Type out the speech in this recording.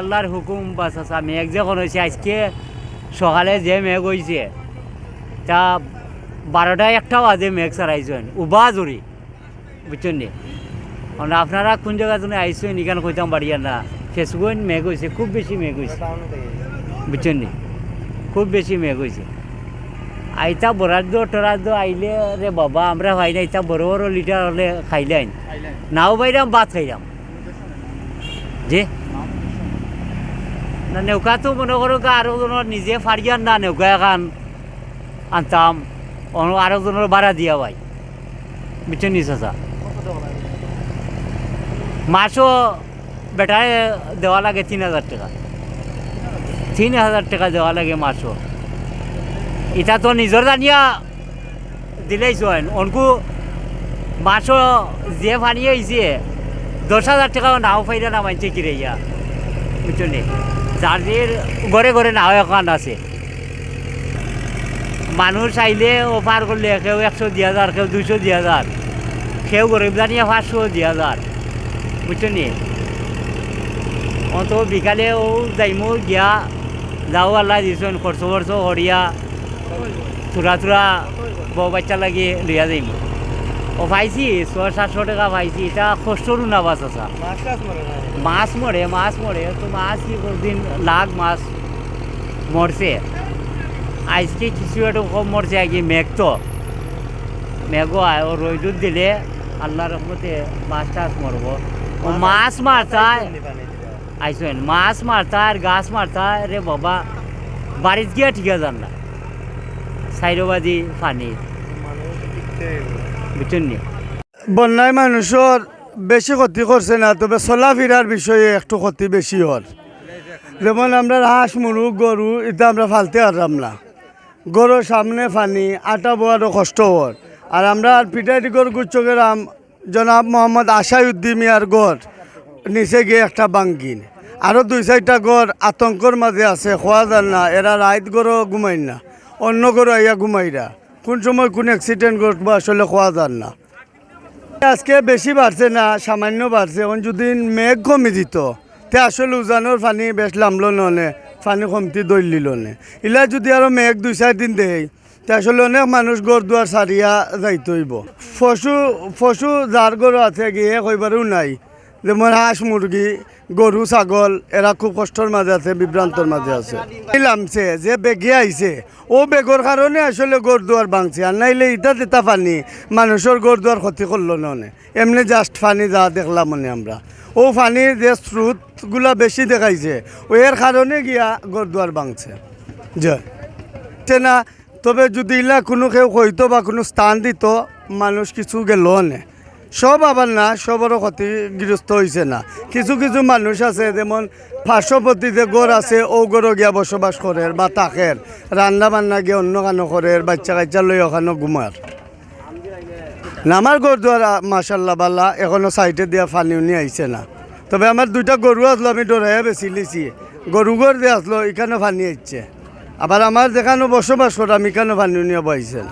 আল্লাহর হুকুম বাস আছে মেঘ যখন হয়েছে আজকে সকালে যে মেঘ হয়েছে তা বারোটা একটা বাজে মেঘ সারাইছেন উবা জুড়ি বুঝছেন নি? আপনারা কোন জায়গা জন্য আইসেন এখানে কইতাম বাড়িয়া না ফেসবুক মেঘ হয়েছে খুব বেশি মেঘ হয়েছে বুঝছেন নি? খুব বেশি মেঘ হয়েছে আইতা বরাদ্দ টরাদ্দ আইলে রে বাবা আমরা ভাই না ইতা বড় বড় লিটার হলে খাইলেন। নাও বাইরাম ভাত খাইলাম যে না নৌকা তো মনে করো আরও নিজে ফারিয়ান না নৌকা এখন আনতাম আরও জনের ভাড়া দিয়া ভাই বুঝছেন নি চাচা মাসও বেটায় দেওয়া লাগে তিন হাজার টাকা তিন হাজার টাকা দেওয়া লাগে মাসও এটা তো নিজের জানিয়া দিলেই চয়েন অনকু মাসও যে ফানিয়ে আইছে দশ হাজার টাকা নাও ফাইদা নামাইছে কিরে ইয়া বুঝছেন যার ঘরে ঘরে নাও এখন আছে। মানুষ আইলে অফার করলে কেউ একশো দুই হাজার কেউ দুইশো দুই হাজার কেউ গরিব জানিয়ে পাঁচশো দুই হাজার বুঝছেন অত বিকালে ও যাইমু গিয়া যাও আল্লাহ দিছেন খরচ খরচ হরিয়া থুরা থুরা বউ বাচ্চা লাগি লইয়া যাইমু। ও পাইছি ছয় সাতশো টাকা পাইছি এটা কষ্টরও না বাস আছে মাছ মরে মাছ মরে তো মাছ কি দিন লাখ মাছ মরছে? আজকে কিছু একটু কম মরছে কি মেঘ তো। মেঘও আয় ও রইদুর দিলে আল্লাহ রহমতে মাছ টাছ মরব ও মাছ মারতায় আইসেন মাছ মারতা আর গাছ মারতা রে বাবা বাড়িতে গিয়া ঠিক আছে না সাইরবাদি পানি। বুঝছেন বন্যায় মানুষের বেশি ক্ষতি করছে না, তবে চলাফেরার বিষয়ে একটু ক্ষতি বেশি হর যেমন আমরা হাঁস, মুরগ, গরু, এটা আমরা ফালতে পারলাম না। গরুর সামনে ফানি, আটা বোয়ারও কষ্ট হর আর আমরা পিটাইটিগর গুচ্চকেরাম জনাব মোহাম্মদ আশাউদ্দিন মিয়ার গড় নিচে গিয়ে একটা বাঙ্গিন। আরও দুই চারটা গড় আতঙ্কর মাঝে আছে, খোয়া যান না, এরা রাইত গড়ও ঘুমাই না, অন্য গড় আইয়া ঘুমাইরা। কোন সময় কোন অ্যাক্সিডেন্ট ঘটবো আসলে খোয়া যান না। আজকে বেশি বাড়ছে না, সামান্য বাড়ছে এখন যদি মেঘ কমি দিত, তে আসলে উজানোর পানি বেশ লামলো ননে, পানি কমতি দলিল নে। ইলা যদি আরও মেঘ দুই চার দিন দেয় তে আসলে অনেক মানুষ গড় দুয়ার সারিয়া যাইতে হইব পশু পশু যার গরু আছে গিয়ে কইবারও নাই। যেমন হাঁস, মুরগি, গরু, ছাগল, এরা খুব কষ্টর মাঝে আছে, বিভ্রান্তর মাঝে আছে। লামছে যে বেগে আইছে, ও বেগর কারণে আসলে গড় দুয়ার ভাঙছে। আর নাইলে ইটা তেতা পানি, মানুষের গড় দুয়ার ক্ষতি করল ননে এমনি জাস্ট পানি যা দেখলাম মনে আমরা। ও পানির যে স্রোতগুলা বেশি দেখাইছে, ও এর কারণে গিয়া গড় দুয়ার ভাঙছে। তে না তবে যদি ইলা কোনো কেউ কইতো বা কোনো স্থান দিত, মানুষ কিছু গেল নে সব আবার না, সবারও ক্ষতিগ্রস্ত হয়েছে না। কিছু কিছু মানুষ আছে, যেমন পার্শ্ববর্তীতে গড় আছে, ও গড় গিয়া বসবাস করে, বা তাকের। রান্না বান্না গিয়ে অন্য কানো করে বাচ্চা কাচ্চা লই ওখানে ঘুমার নামার গড় দুয়ার মাসাল্লাহ বাল্লা, এখনও সাইডে দিয়া পানিও নিয়ে আইছে না। তবে আমার দুইটা গরু আসলো, আমি ডরাইয়া বেশি লিছি। গরু গড় দিয়ে আসলো, এখানে ফানি আইছে। আবার আমার যেখানে বসবাস করে, আমি এখানে পানি নিয়ে বইছেন